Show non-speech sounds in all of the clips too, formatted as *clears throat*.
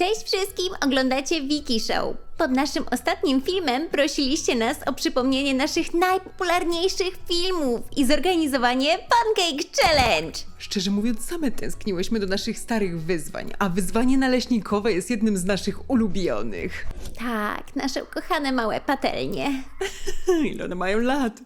Cześć wszystkim, oglądacie Wiki Show. Pod naszym ostatnim filmem prosiliście nas o przypomnienie naszych najpopularniejszych filmów i zorganizowanie Pancake Challenge. Szczerze mówiąc, same tęskniłyśmy do naszych starych wyzwań, a wyzwanie naleśnikowe jest jednym z naszych ulubionych. Tak, nasze ukochane małe patelnie. *laughs* Ile one mają lat?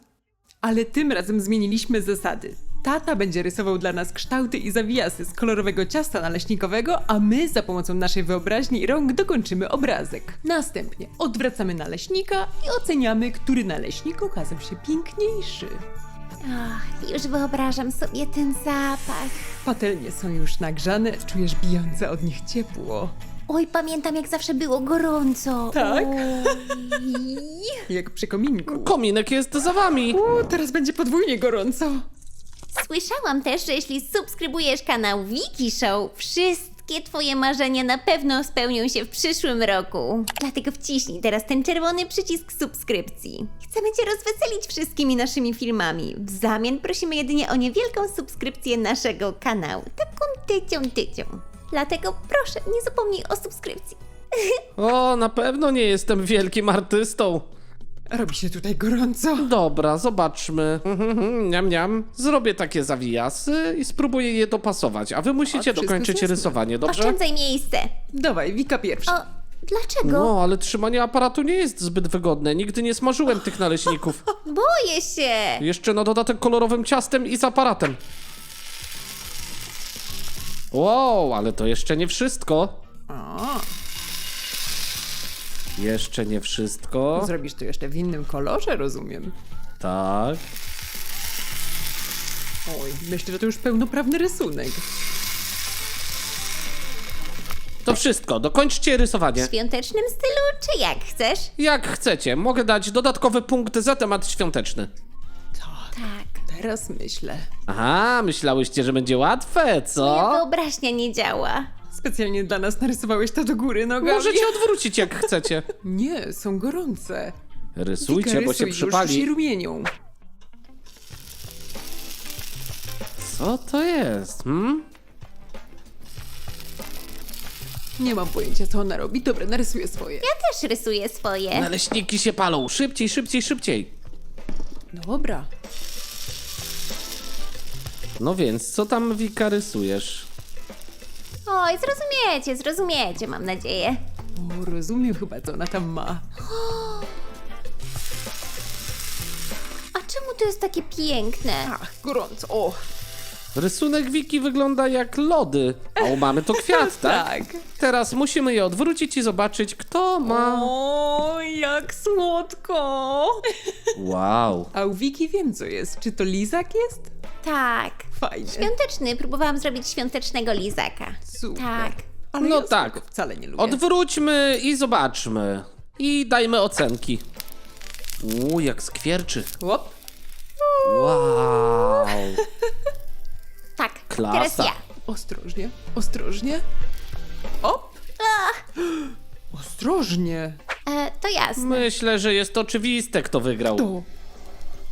Ale tym razem zmieniliśmy zasady. Tata będzie rysował dla nas kształty i zawijasy z kolorowego ciasta naleśnikowego, a my za pomocą naszej wyobraźni i rąk dokończymy obrazek. Następnie odwracamy naleśnika i oceniamy, który naleśnik okazał się piękniejszy. Ach, już wyobrażam sobie ten zapach. Patelnie są już nagrzane, czujesz bijące od nich ciepło. Oj, pamiętam jak zawsze było gorąco. Tak? Oj. *laughs* Jak przy kominku. Kominek jest za wami. U, teraz będzie podwójnie gorąco. Słyszałam też, że jeśli subskrybujesz kanał Wiki Show, wszystkie twoje marzenia na pewno spełnią się w przyszłym roku. Dlatego wciśnij teraz ten czerwony przycisk subskrypcji. Chcemy cię rozweselić wszystkimi naszymi filmami. W zamian prosimy jedynie o niewielką subskrypcję naszego kanału. Taką tycią tycią. Dlatego proszę, nie zapomnij o subskrypcji. *laughs* O, na pewno nie jestem wielkim artystą. Robi się tutaj gorąco. Dobra, zobaczmy. Mhm, *laughs* Niam, niam. Zrobię takie zawijasy i spróbuję je dopasować, a wy musicie wszystko dokończyć rysowanie, dobrze? Oszczędzaj miejsce. Dawaj, Wika pierwsza. Dlaczego? No, ale trzymanie aparatu nie jest zbyt wygodne. Nigdy nie smażyłem tych naleśników. *laughs* Boję się. Jeszcze na dodatek kolorowym ciastem i z aparatem. Wow, ale to jeszcze nie wszystko. O, Jeszcze nie wszystko. zrobisz to jeszcze w innym kolorze, rozumiem. Tak. Oj, myślę, że to już pełnoprawny rysunek. To wszystko, dokończcie rysowanie. W świątecznym stylu, czy jak chcesz? Jak chcecie, mogę dać dodatkowy punkt za temat świąteczny. Tak. Teraz myślę. Aha, myślałyście, że będzie łatwe, Moja co? wyobraźnia nie działa. Specjalnie dla nas narysowałeś to do góry nogami. Możecie odwrócić jak chcecie. Nie, są gorące. Rysujcie, Wika, bo rysuj, się Już się przypali. rumienią. Co to jest? Hmm? Nie mam pojęcia, co ona robi. Dobra, narysuję swoje. Ja też rysuję swoje. Naleśniki się palą. Szybciej, szybciej, szybciej. Dobra. No więc, co tam Wika rysujesz? Oj, zrozumiecie, zrozumiecie, mam nadzieję. O, rozumiem chyba, co ona tam ma. A czemu to jest takie piękne? Ach, gorąco. O, Rysunek Wiki wygląda jak lody. A u mamy to kwiat, *laughs* tak? tak. Teraz musimy je odwrócić i zobaczyć, kto ma. O, jak słodko. Wow. A u Wiki wiem, co jest. Czy to lizak jest? Tak. Fajnie. Świąteczny, próbowałam zrobić świątecznego lizaka. Super. Tak. Ale No ja tak. wcale nie lubię. Odwróćmy i zobaczmy. I dajmy ocenki. Uuu, jak skwierczy. Łop. Wow. *laughs* Tak, Klasa. teraz ja. Ostrożnie, ostrożnie. Op. *gasps* Ostrożnie. E, to jasne. Myślę, że jest oczywiste, kto wygrał. To.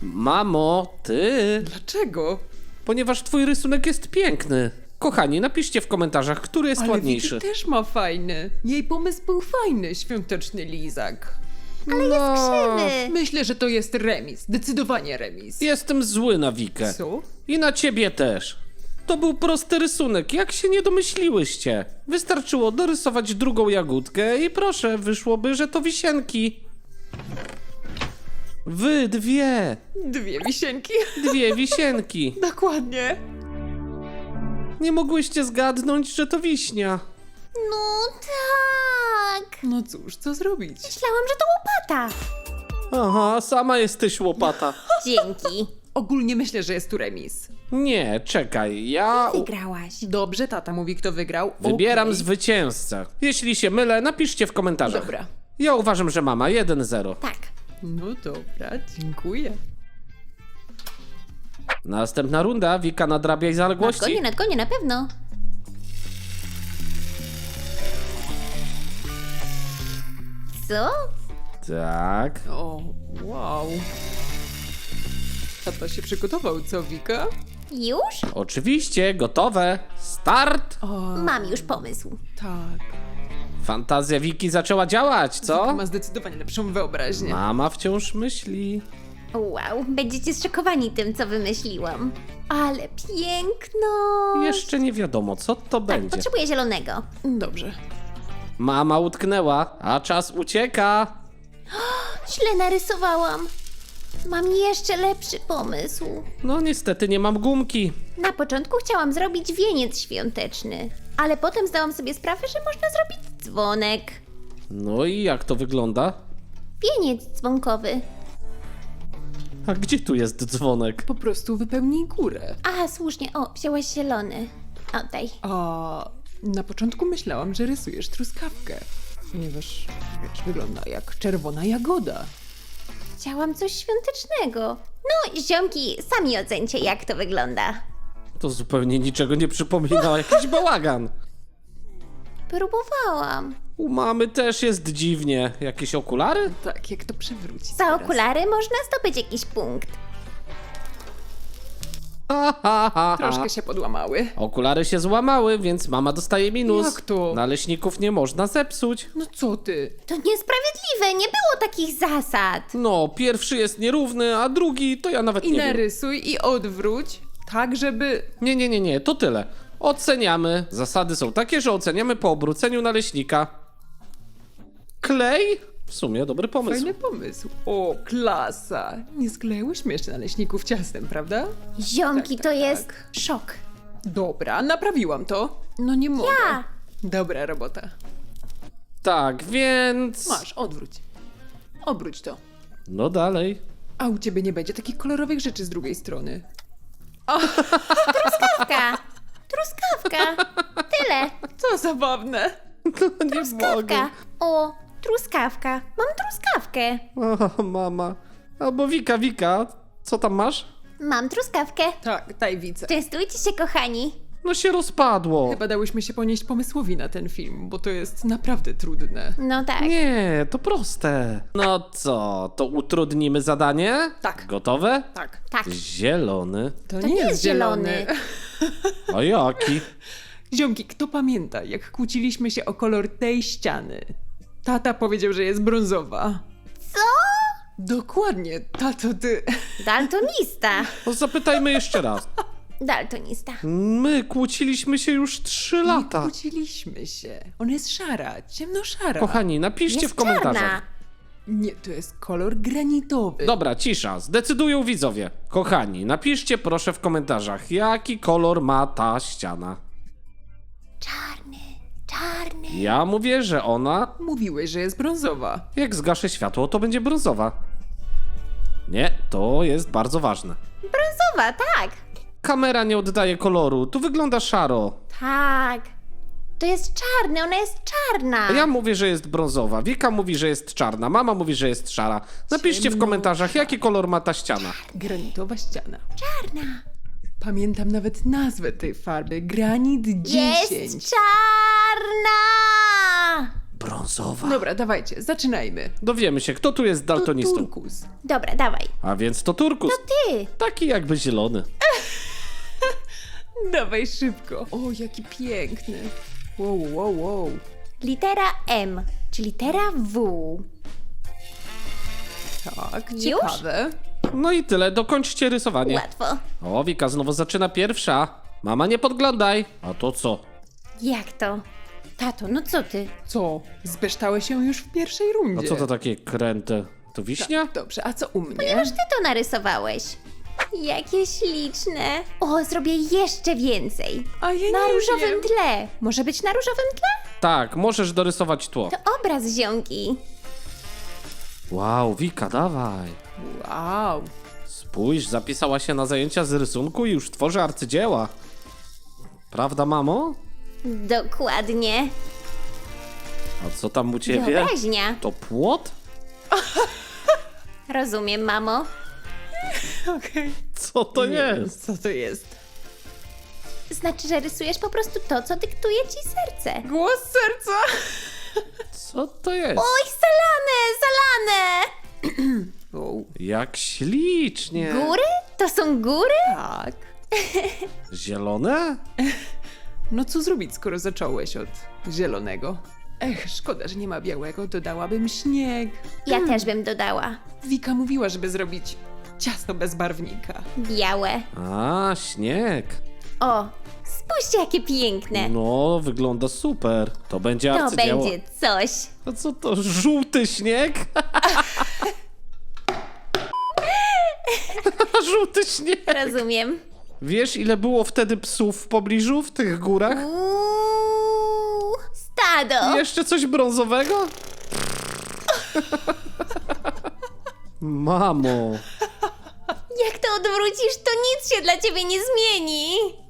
Mamo, ty. Dlaczego? Ponieważ twój rysunek jest piękny. Kochani, napiszcie w komentarzach, który jest Ale ładniejszy. Wiki też ma fajny. Jej pomysł był fajny, świąteczny lizak. Ale jest No. krzywy. Myślę, że to jest remis. Zdecydowanie remis. Jestem zły na Wikę. Co? I na ciebie też. To był prosty rysunek, jak się nie domyśliłyście. Wystarczyło dorysować drugą jagódkę i proszę, wyszłoby, że to wisienki. Wy dwie, Dwie wisienki. dwie *laughs* wisienki. Dokładnie. Nie mogłyście zgadnąć, że to wiśnia. No tak. No cóż, co zrobić? Myślałam, że to łopata. Aha, sama jesteś łopata. *laughs* Dzięki. Ogólnie myślę, że jest tu remis. Nie, czekaj, ja Wygrałaś. Dobrze, tata mówi, kto wygrał. wybieram Okej. zwycięzcę. Jeśli się mylę, napiszcie w komentarzach. Dobra. Ja uważam, że mama 1-0. Tak. No dobra, dziękuję. Następna runda, Wika nadrabiaj zaległości. Nadgonię, nadgonię, na pewno. Co? Tak. O, wow. Tata się przygotował, co Wika? Już? Oczywiście, gotowe. Start! O, Mam już pomysł. tak. Fantazja Wiki zaczęła działać, co? Ma zdecydowanie lepszą wyobraźnię. Mama wciąż myśli. Wow, będziecie zszokowani tym, co wymyśliłam. Ale piękno! Jeszcze nie wiadomo, co to będzie. Potrzebuję zielonego. Dobrze. Mama utknęła, a czas ucieka. Źle narysowałam. Mam jeszcze lepszy pomysł. No niestety nie mam gumki. Na początku chciałam zrobić wieniec świąteczny, ale potem zdałam sobie sprawę, że można zrobić dzwonek. No i jak to wygląda? Wieniec dzwonkowy. A gdzie tu jest dzwonek? Po prostu wypełnij górę. Aha, słusznie. O, wzięłaś zielony. Oddaj. A na początku myślałam, że rysujesz truskawkę. Ponieważ, wiesz, wygląda jak czerwona jagoda. Chciałam coś świątecznego. No, ziomki, sami ocencie, jak to wygląda. To zupełnie niczego nie przypomina, *laughs* jakiś bałagan. Próbowałam. U mamy też jest dziwnie. Jakieś okulary? Tak, jak to przewrócić Za teraz? okulary można zdobyć jakiś punkt. Troszkę się podłamały. Okulary się złamały, więc mama dostaje minus. Jak to? Naleśników nie można zepsuć. No co ty? To niesprawiedliwe, nie było takich zasad. No, pierwszy jest nierówny, a drugi to ja nawet I nie wiem. narysuj i odwróć, tak żeby... Nie, nie, nie, nie, to tyle. Oceniamy. Zasady są takie, że oceniamy po obróceniu naleśnika. Klej? W sumie dobry pomysł. Fajny pomysł. O, klasa. Nie skleiłyśmy jeszcze naleśników ciastem, prawda? Ziomki, Tak, to tak, jest tak. szok. Dobra, naprawiłam to. No nie mogę. Ja! Dobra robota. Tak, więc... Masz, odwróć. Obróć to. No dalej. A u ciebie nie będzie takich kolorowych rzeczy z drugiej strony. Truskawka! Truskawka! Tyle! Co zabawne. *laughs* No, nie mogę. Truskawka! O, truskawka! Mam truskawkę! O, mama. Albo Wika, Wika. Co tam masz? Mam truskawkę! Tak, tajwice. Częstujcie się, kochani! No się rozpadło. Chyba dałyśmy się ponieść pomysłowi na ten film, bo to jest naprawdę trudne. No tak. Nie, to proste. No co, to utrudnimy zadanie? Tak. Gotowe? Tak. Tak. Zielony. To, nie jest zielony. A jaki? *laughs* Ziomki, kto pamięta, jak kłóciliśmy się o kolor tej ściany? Tata powiedział, że jest brązowa. Co? Dokładnie, tato, ty. Daltonista! No zapytajmy jeszcze raz. Daltonista. My kłóciliśmy się już trzy Nie lata. kłóciliśmy się. Ona jest szara, ciemnoszara. Kochani, napiszcie Jest w komentarzach. czarna. Nie, to jest kolor granitowy. Dobra, cisza. Zdecydują widzowie. Kochani, napiszcie proszę w komentarzach, jaki kolor ma ta ściana. Czarny, czarny. Ja mówię, że ona, Mówiłeś, że jest brązowa. jak zgaszę światło, to będzie brązowa. Nie, to jest bardzo ważne. Brązowa, tak. Kamera nie oddaje koloru, tu wygląda szaro. Tak. To jest czarny, ona jest czarna. Ja mówię, że jest brązowa, Wika mówi, że jest czarna, mama mówi, że jest szara. Napiszcie w Ciemno. komentarzach, jaki kolor ma ta ściana. Granitowa ściana. Czarna. Pamiętam nawet nazwę tej farby. Granit 10. Jest czarna! Brązowa. Dobra, dawajcie, zaczynajmy. Dowiemy się, kto tu jest To daltonistą. turkus. Dobra, dawaj. A więc to turkus. Ty. Taki jakby zielony. *laughs* Dawaj szybko. O, jaki piękny. Wow, wow, wow. Litera M, czy litera W. Tak, Już? ciekawe. No i tyle, dokończcie rysowanie. Łatwo. O, Wika znowu zaczyna pierwsza. Mama, nie podglądaj. A to co? Jak to? Tato, no co ty? Co? Zbeształeś się już w pierwszej A rundzie. co to takie kręte? To wiśnia? Dobrze, a co u mnie? Ponieważ ty to narysowałeś. Jakie śliczne. O, zrobię jeszcze więcej. A ja Na nie różowym wiem. tle. Może być na różowym tle? Tak, możesz dorysować tło. To obraz ziomki. Wow, Wika, dawaj. Wow. Spójrz, zapisała się na zajęcia z rysunku i już tworzy arcydzieła. Prawda, mamo? Dokładnie. A co tam u ciebie? Wyobraźnia. To płot? *laughs* Rozumiem, mamo. Okej. Co to Nie jest? wiem, Co to jest? Znaczy, że rysujesz po prostu to, co dyktuje ci serce. Głos serca. Co to jest? Oj, salane, salane! *clears throat* Wow. Jak ślicznie. Góry? To są góry? Tak. *laughs* Zielone? *laughs* No co zrobić, skoro zacząłeś od zielonego? Ech, szkoda, że nie ma białego, dodałabym śnieg. Ja też bym dodała. Wika mówiła, żeby zrobić ciasto bez barwnika. Białe. A, śnieg. O, spójrzcie jakie piękne. No, wygląda super. To będzie To arcydzieło. będzie coś. A co to, żółty śnieg? *laughs* żółty śnieg. Rozumiem. Wiesz, ile było wtedy psów w pobliżu, w tych górach? Uuu, stado. Jeszcze coś brązowego? Mamo. Jak to odwrócisz, to nic się dla ciebie nie zmieni. *laughs*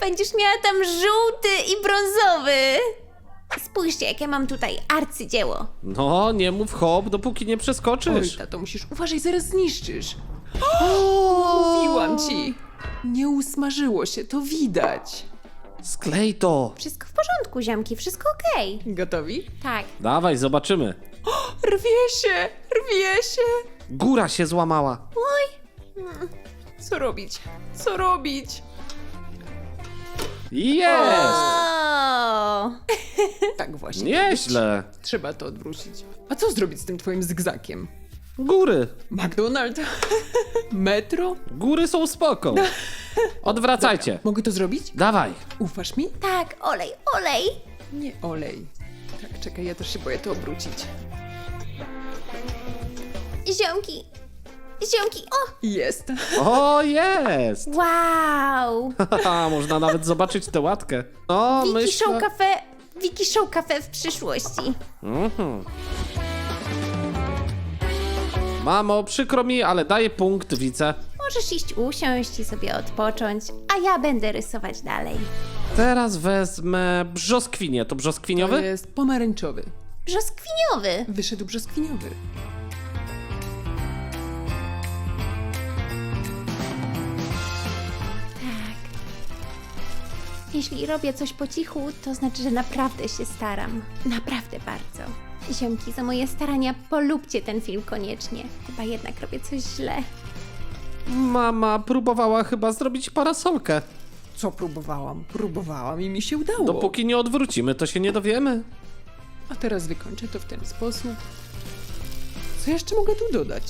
Będziesz miała tam żółty i brązowy. Spójrzcie, jakie mam tutaj arcydzieło. No, nie mów hop, dopóki nie Oj, przeskoczysz. tato, musisz uważaj, zaraz zniszczysz. Mówiłam ci. Nie usmażyło się, to widać. Sklej to. Wszystko w porządku, ziomki, wszystko okej. Gotowi? Tak. Dawaj, zobaczymy. Rwie się, rwie się. Góra się złamała. Co robić? Co robić? Jest! O! Tak właśnie. Nieźle. Trzeba to odwrócić. A co zrobić z tym twoim zygzakiem? Góry. McDonald? *laughs* Metro? Góry są spoko. Odwracajcie. Mogę to zrobić? Dawaj. Ufasz mi? Tak, olej, olej. Nie olej. Tak, czekaj, ja też się boję to obrócić. Ziomki, ziomki, o! Jest. O, jest. *laughs* Wow! Haha, *laughs* Można nawet zobaczyć tę łatkę. No, Wiki myślę... Show Cafe, Wiki Show Cafe w przyszłości. Mhm. Mamo, przykro mi, ale daję punkt wice. Możesz iść usiąść i sobie odpocząć, a ja będę rysować dalej. Teraz wezmę brzoskwinię. To To brzoskwiniowy? jest pomarańczowy. Brzoskwiniowy. Wyszedł brzoskwiniowy. Jeśli robię coś po cichu, to znaczy, że naprawdę się staram. Naprawdę bardzo. Ziomki, za moje starania polubcie ten film koniecznie. Chyba jednak robię coś źle. Mama próbowała chyba zrobić parasolkę. Co próbowałam? Próbowałam i mi się udało. Dopóki nie odwrócimy, to się nie dowiemy. A teraz wykończę to w ten sposób. Co jeszcze mogę tu dodać?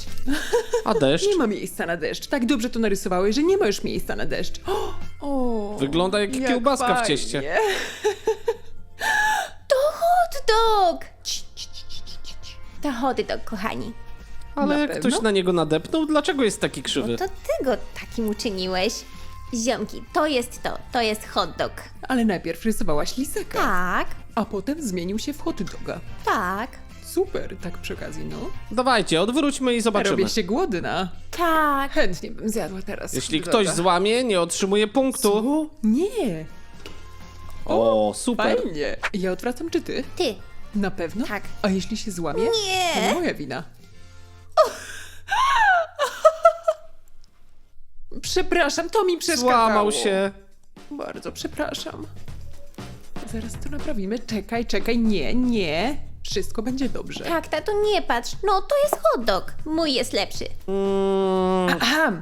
A deszcz? *laughs* Nie ma miejsca na deszcz. Tak dobrze to narysowałeś, że nie ma już miejsca na deszcz. *gasps* O, Wygląda jak kiełbaska w fajnie. cieście. *laughs* To hot dog! Ci, ci, ci, ci, ci, ci. To hot dog, kochani. Ale Na jak pewno? ktoś na niego nadepnął, dlaczego jest taki krzywy? No to ty go takim uczyniłeś. Ziomki, to jest to. To jest hot dog. Ale najpierw rysowałaś lisaka, Tak, a potem zmienił się w hot doga. tak, Super, tak przy okazji, no. Dawajcie, odwróćmy i zobaczymy. Robię się głodna. tak. Chętnie bym zjadła teraz. Jeśli ktoś złamie, nie otrzymuje punktu. Co? Nie, O, super. fajnie. Ja odwracam czy ty? Ty. Na pewno? Tak. A jeśli się złamie? Nie. To nie moja wina. *laughs* Przepraszam, to mi przeszkadzało. Złamał się. Bardzo przepraszam. Zaraz to naprawimy. Czekaj, czekaj, nie, nie. Wszystko będzie dobrze. Tak, tato, nie patrz. No, to jest hot dog. Mój jest lepszy. Mm, Aha,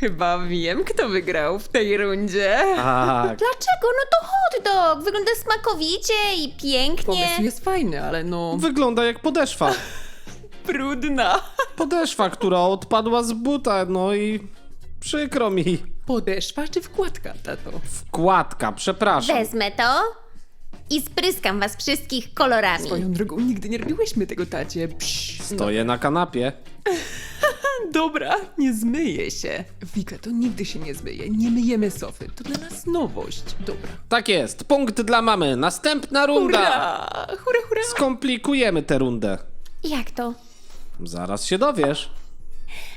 chyba wiem, kto wygrał w tej rundzie. tak. Dlaczego? No to hot dog. Wygląda smakowicie i pięknie. Pomysł jest fajny, ale no... Wygląda jak podeszwa. Brudna. Podeszwa, która odpadła z buta, no i przykro mi. Podeszwa czy wkładka, tato? Wkładka, przepraszam. Wezmę to i spryskam was wszystkich kolorami. Swoją drogą, nigdy nie robiłyśmy tego, tacie. Psz, no, Stoję na kanapie. *laughs* dobra, nie zmyje się. Wika, to nigdy się nie zmyje. Nie myjemy sofy. To dla nas nowość. Dobra. Tak jest, punkt dla mamy. Następna runda. Hurra! Hurra, hurra! Skomplikujemy tę rundę. Jak to? Zaraz się dowiesz.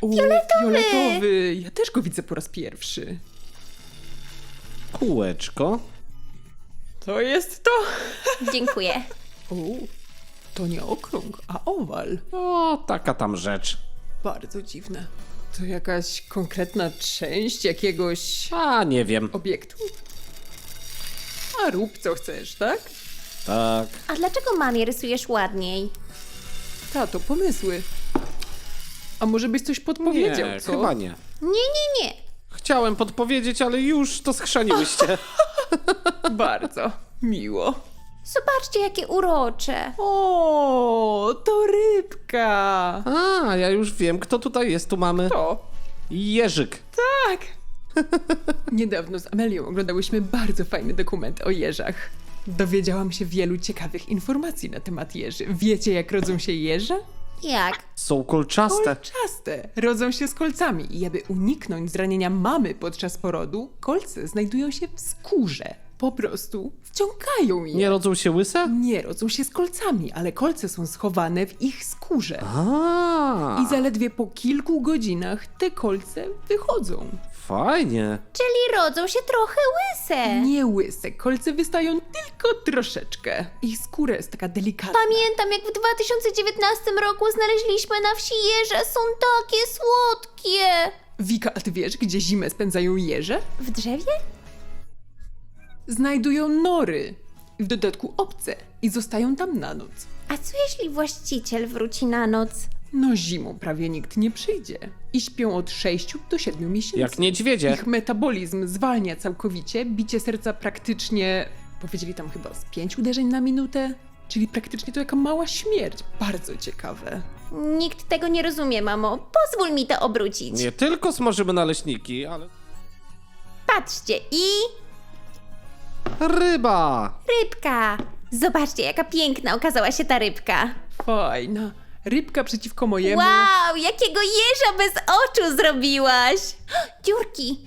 O, fioletowy! Ja też go widzę po raz pierwszy. Kółeczko. To jest to? Dziękuję. O, to nie okrąg, a owal. O, taka tam rzecz. Bardzo dziwne. To jakaś konkretna część jakiegoś A, nie wiem. obiektu? A rób co chcesz, tak? Tak. A dlaczego mamie rysujesz ładniej? Tato, pomysły. A może byś coś podpowiedział, nie, co? chyba nie. Nie, nie, nie. Chciałem podpowiedzieć, ale już to schrzaniłyście. *laughs* *laughs* Bardzo miło. Zobaczcie, jakie urocze. O, to rybka. A, ja już wiem, kto tutaj jest. Tu mamy To. Jerzyk. Tak. *laughs* Niedawno z Amelią oglądałyśmy bardzo fajny dokument o jeżach. Dowiedziałam się wielu ciekawych informacji na temat jeży. Wiecie, jak rodzą się jeże? Jak? Są kolczaste. Kolczaste. Rodzą się z kolcami i aby uniknąć zranienia mamy podczas porodu, kolce znajdują się w skórze. Po prostu wciągają je. Nie rodzą się łyse? Nie rodzą się z kolcami, ale kolce są schowane w ich skórze. A, I zaledwie po kilku godzinach te kolce wychodzą. fajnie. Czyli rodzą się trochę łyse. Nie łyse, kolce wystają tylko troszeczkę. Ich skóra jest taka delikatna. Pamiętam, jak w 2019 roku znaleźliśmy na wsi jeże. Są takie słodkie. Wika, a ty wiesz, gdzie zimę spędzają jeże? W drzewie? Znajdują nory. W dodatku obce. I zostają tam na noc. A co jeśli właściciel wróci na noc? No zimą prawie nikt nie przyjdzie. I śpią od 6 do 7 miesięcy. Jak niedźwiedzie. Ich metabolizm zwalnia całkowicie, bicie serca praktycznie, powiedzieli tam chyba z 5 uderzeń na minutę, czyli praktycznie to jaka mała śmierć. Bardzo ciekawe. Nikt tego nie rozumie, mamo. Pozwól mi to obrócić. Nie tylko smażymy naleśniki, ale... Patrzcie i Ryba! rybka. Zobaczcie, jaka piękna okazała się ta rybka. Fajna. Rybka przeciwko mojemu. Wow, jakiego jeża bez oczu zrobiłaś! *gasps* Dziurki!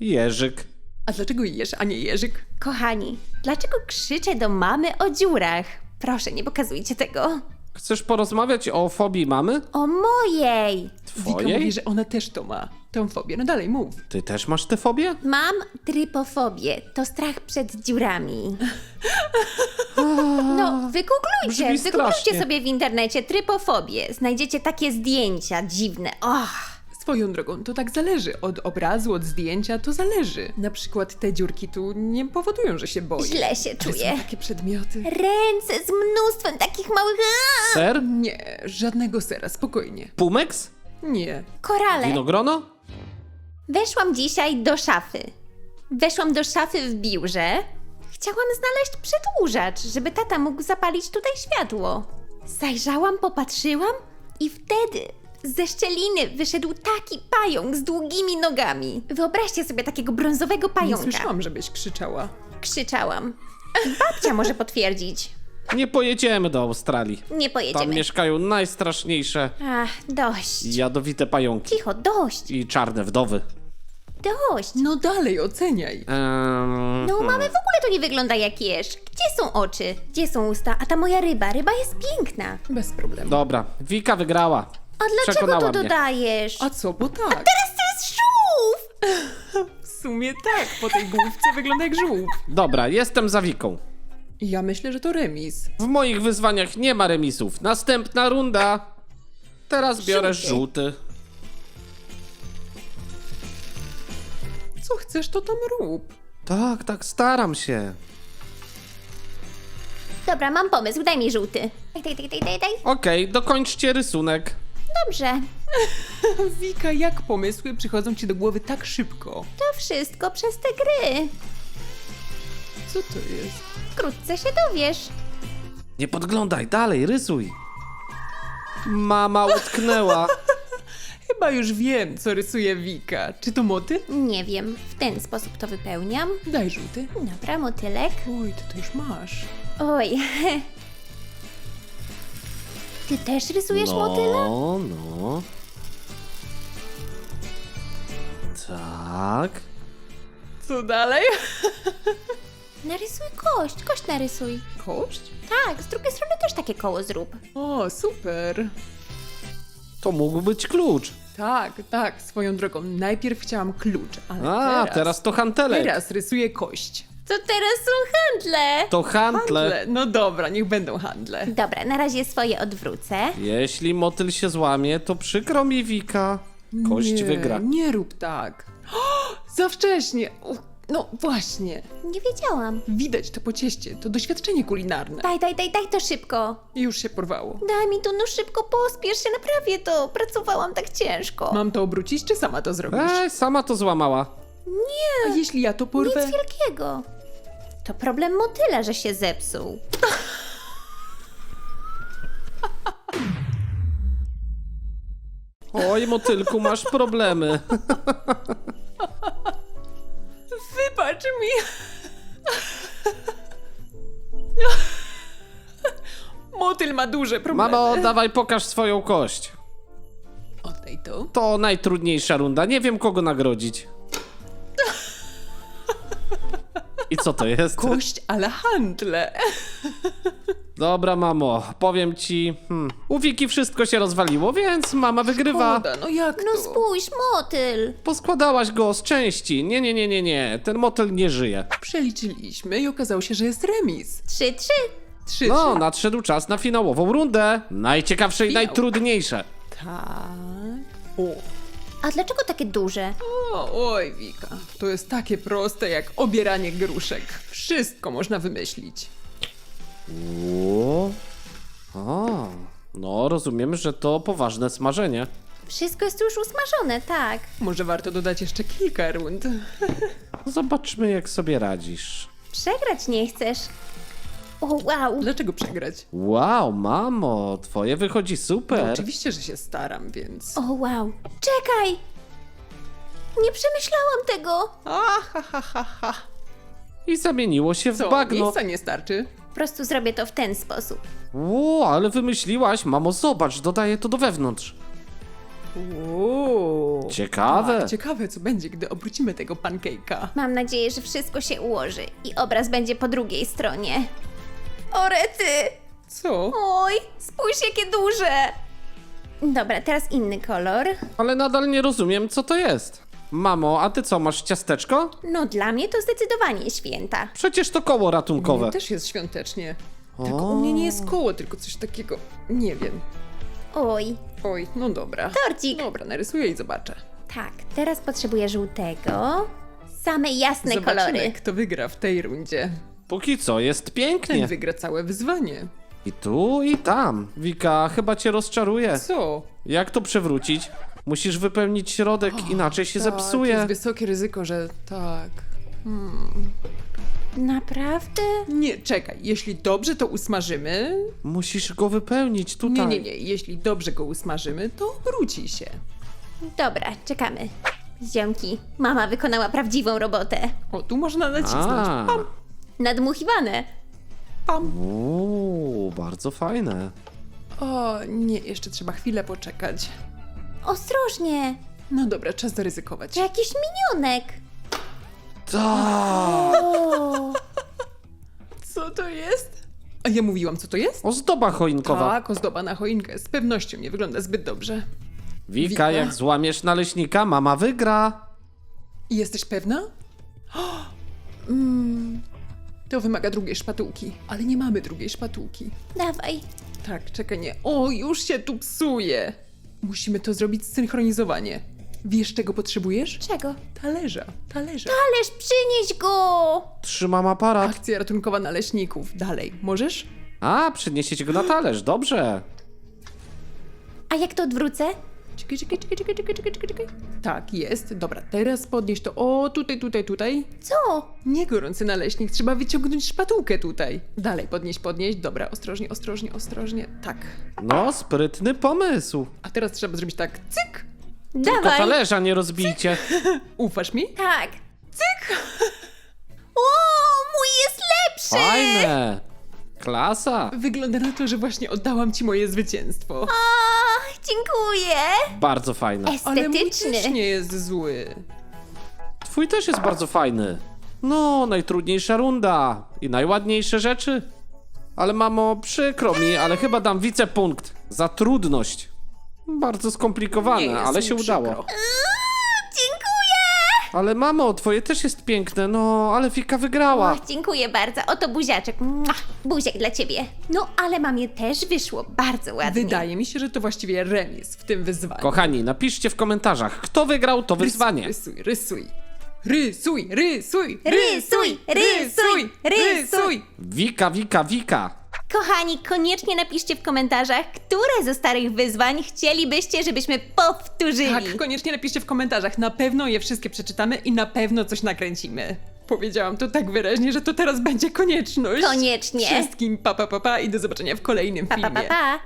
Jerzyk. A dlaczego jesz, a nie jeżyk? Kochani, dlaczego krzyczę do mamy o dziurach? Proszę, nie pokazujcie tego. Chcesz porozmawiać o fobii mamy? O mojej! Wika mówi, Twojej? że ona też to ma. Tę fobię. No dalej, mów. Ty też masz tę fobię? Mam trypofobię. To strach przed dziurami. *laughs* No, wygooglujcie, Brzmi wygooglujcie strasznie. sobie w internecie trypofobię. Znajdziecie takie zdjęcia dziwne. Och, Swoją drogą, to tak zależy. Od obrazu, od zdjęcia, to zależy. Na przykład te dziurki tu nie powodują, że się boję. źle się Ale czuję. są takie przedmioty. Ręce z mnóstwem takich małych... Aaa! Ser? Nie, żadnego sera, spokojnie. Pumeks? Nie. Korale. Winogrono? Weszłam dzisiaj do szafy. Weszłam do szafy w biurze. Chciałam znaleźć przedłużacz, żeby tata mógł zapalić tutaj światło. Zajrzałam, popatrzyłam i wtedy ze szczeliny wyszedł taki pająk z długimi nogami. Wyobraźcie sobie takiego brązowego Nie pająka. słyszałam, żebyś krzyczała. Krzyczałam. Babcia może *laughs* potwierdzić. Nie pojedziemy do Australii. Nie Tam pojedziemy. mieszkają najstraszniejsze Ach, dość. jadowite pająki. Cicho, dość, I czarne wdowy. dość. No dalej, oceniaj. Ehm, No, mamy w ogóle to nie wygląda jak jesz. Gdzie są oczy? Gdzie są usta? A ta moja ryba, ryba jest piękna. Bez problemu. Dobra, Wika wygrała. A dlaczego Przekonała to mnie. dodajesz? A co, bo tak. Teraz to jest żółw! W sumie tak, po tej główce wygląda jak żółw. Dobra, jestem za Wiką. Ja myślę, że to remis. W moich wyzwaniach nie ma remisów. Następna runda. Teraz biorę Żółty. żółty. Co chcesz, to tam rób. Tak, tak, staram się. Dobra, mam pomysł, daj mi żółty. Daj, daj, daj, daj, daj, daj. Okej, dokończcie rysunek. Dobrze, *laughs* Wika, jak pomysły przychodzą ci do głowy tak szybko? to wszystko przez te gry. Co to jest? Wkrótce się dowiesz. Nie podglądaj, dalej, rysuj. Mama utknęła. *laughs* Chyba już wiem, co rysuje Wika. Czy to motyl? Nie wiem, w ten sposób to wypełniam. Daj żółty. Dobra, motylek. Oj, ty to już masz. Oj. *laughs* Ty też rysujesz motyla? No, no. Tak. Co dalej? Narysuj kość, kość narysuj. Kość? Tak, z drugiej strony też takie koło zrób. O, super. To mógł być klucz. Tak, tak, swoją drogą. Najpierw chciałam klucz, ale A, teraz, teraz to hantelek. Teraz rysuję kość. To teraz są handle. To hantle. Handle. No dobra, niech będą handle. Dobra, na razie swoje odwrócę. Jeśli motyl się złamie, to przykro mi Wika. Kość nie, wygra. Nie rób tak. O, *gasps* za wcześnie. No właśnie. Nie wiedziałam. Widać to po cieście. To doświadczenie kulinarne. Daj, daj, daj, daj to szybko. Już się porwało. Daj mi to, no szybko, pospiesz się, naprawię to. Pracowałam tak ciężko. Mam to obrócić, czy sama to zrobisz? Ej, sama to złamała. A jeśli ja to porwę? Nic wielkiego. To problem motyla, że się zepsuł. Oj, motylku, masz problemy. Wybacz mi. Motyl ma duże problemy. Mamo, dawaj pokaż swoją kość. Oddaj to. To najtrudniejsza runda, nie wiem kogo nagrodzić. Co to jest? Kość ale handle. Dobra, mamo, powiem ci. Hmm, u Wiki wszystko się rozwaliło, więc mama wygrywa. Szkoda, no jak No to? spójrz, motyl. Poskładałaś go z części. Nie, nie, nie, nie, nie. Ten motel nie żyje. Przeliczyliśmy i okazało się, że jest remis. Trzy, trzy. Trzy, No, trzy. nadszedł czas na finałową rundę. Najciekawsze i Finał. najtrudniejsze. Tak. O. A dlaczego takie duże? o, oj Wika, to jest takie proste jak obieranie gruszek. Wszystko można wymyślić. O, o, no rozumiem, że to poważne smażenie. Wszystko jest już usmażone, tak. Może warto dodać jeszcze kilka rund. *laughs* Zobaczmy, jak sobie radzisz. Przegrać nie chcesz. O, wow. Dlaczego przegrać? Wow, mamo, twoje wychodzi No, super. oczywiście, że się staram, więc... O, wow. Czekaj! Nie przemyślałam tego. A, ha, ha, ha, ha. I zamieniło się w Co, bagno. miejsca nie starczy? Po prostu zrobię to w ten sposób. O, ale wymyśliłaś, mamo, zobacz, dodaję to do wewnątrz. Uuu. Ciekawe. Tak, ciekawe, co będzie, gdy obrócimy tego pancake'a. Mam nadzieję, że wszystko się ułoży i obraz będzie po drugiej stronie. O, rety! Co? Oj, spójrz jakie duże! Dobra, teraz inny kolor. Ale nadal nie rozumiem, co to jest. Mamo, a ty co, masz ciasteczko? No dla mnie to zdecydowanie święta. Przecież to koło ratunkowe. Mnie też jest świątecznie. Tylko u mnie nie jest koło, tylko coś takiego. Nie wiem. Oj, Oj, no dobra. torcik. Dobra, narysuję i zobaczę. Tak, teraz potrzebuję żółtego. Same jasne Zobaczymy, kolory. kto wygra w tej rundzie. Póki co jest Ten pięknie. wygra całe wyzwanie. I tu, i tam. Wika, chyba cię rozczaruje. Co? Jak to przewrócić? Musisz wypełnić środek, inaczej się Tak, zepsuje. jest wysokie ryzyko, że tak. Naprawdę? Nie, czekaj. Jeśli dobrze to usmażymy... Musisz go wypełnić tutaj. Nie, nie, nie. Jeśli dobrze go usmażymy, to obróci się. Dobra, czekamy. Ziomki, mama wykonała prawdziwą robotę. O, tu można nacisnąć. A, Pam, Nadmuchiwane. pam. Uuu, bardzo fajne. O, nie, jeszcze trzeba chwilę poczekać. Ostrożnie, No dobra, czas zaryzykować. to jakiś minionek. Tak. Co to jest? A ja mówiłam, co to jest? Ozdoba choinkowa. Tak, ozdoba na choinkę. Z pewnością nie wygląda zbyt dobrze. Wika, Wika. jak złamiesz naleśnika, mama wygra. I jesteś pewna? *gasps* Mm, to wymaga drugiej szpatułki, ale nie mamy drugiej szpatułki. dawaj. Tak, czekaj, nie. O, już się tu psuje. Musimy to zrobić synchronizowanie. Wiesz, czego potrzebujesz? Czego? Talerza, talerza. Ależ przynieś go! Trzymam aparat. Akcja ratunkowa naleśników. Dalej, możesz? A, przyniesiecie go na talerz, dobrze. A jak to odwrócę? Czekaj, czekaj, czekaj, czekaj, czekaj, czekaj, czekaj, czekaj. Tak, jest. Dobra, teraz podnieś to. O, tutaj, tutaj, tutaj. Co? Nie gorący naleśnik, trzeba wyciągnąć szpatułkę tutaj. Dalej, podnieś, podnieś. Dobra, ostrożnie, ostrożnie, ostrożnie. Tak. No, sprytny pomysł. A teraz trzeba zrobić tak. Cyk! Tylko Dawaj. talerza nie rozbijcie. Ufasz mi? Tak. Cyk! *laughs* O, mój jest lepszy! Fajne. Klasa. Wygląda na to, że właśnie oddałam ci moje zwycięstwo. O, dziękuję. Bardzo fajne. Ale mój Estetyczny. też nie jest zły. Twój też jest bardzo fajny. No, najtrudniejsza runda i najładniejsze rzeczy. Ale mamo, przykro mi, ale chyba dam wicepunkt za trudność. Bardzo Nie skomplikowane, jest ale mi się przykro. udało. Ale mamo, twoje też jest piękne, no, ale Fika wygrała. O, dziękuję bardzo. Oto buziaczek. Mua. Buziek dla ciebie. No, ale mamie też wyszło bardzo ładnie. Wydaje mi się, że to właściwie remis w tym wyzwaniu. Kochani, napiszcie w komentarzach, kto wygrał to wyzwanie. Rysuj, rysuj. Rysuj, rysuj, Rysuj, rysuj, rysuj. Wika, Wika, Wika. Kochani, koniecznie napiszcie w komentarzach, które ze starych wyzwań chcielibyście, żebyśmy powtórzyli. Tak, koniecznie napiszcie w komentarzach. Na pewno je wszystkie przeczytamy i na pewno coś nakręcimy. Powiedziałam to tak wyraźnie, że to teraz będzie konieczność. Koniecznie. Wszystkim pa pa pa pa i do zobaczenia w kolejnym Pa, pa, filmie. pa, pa.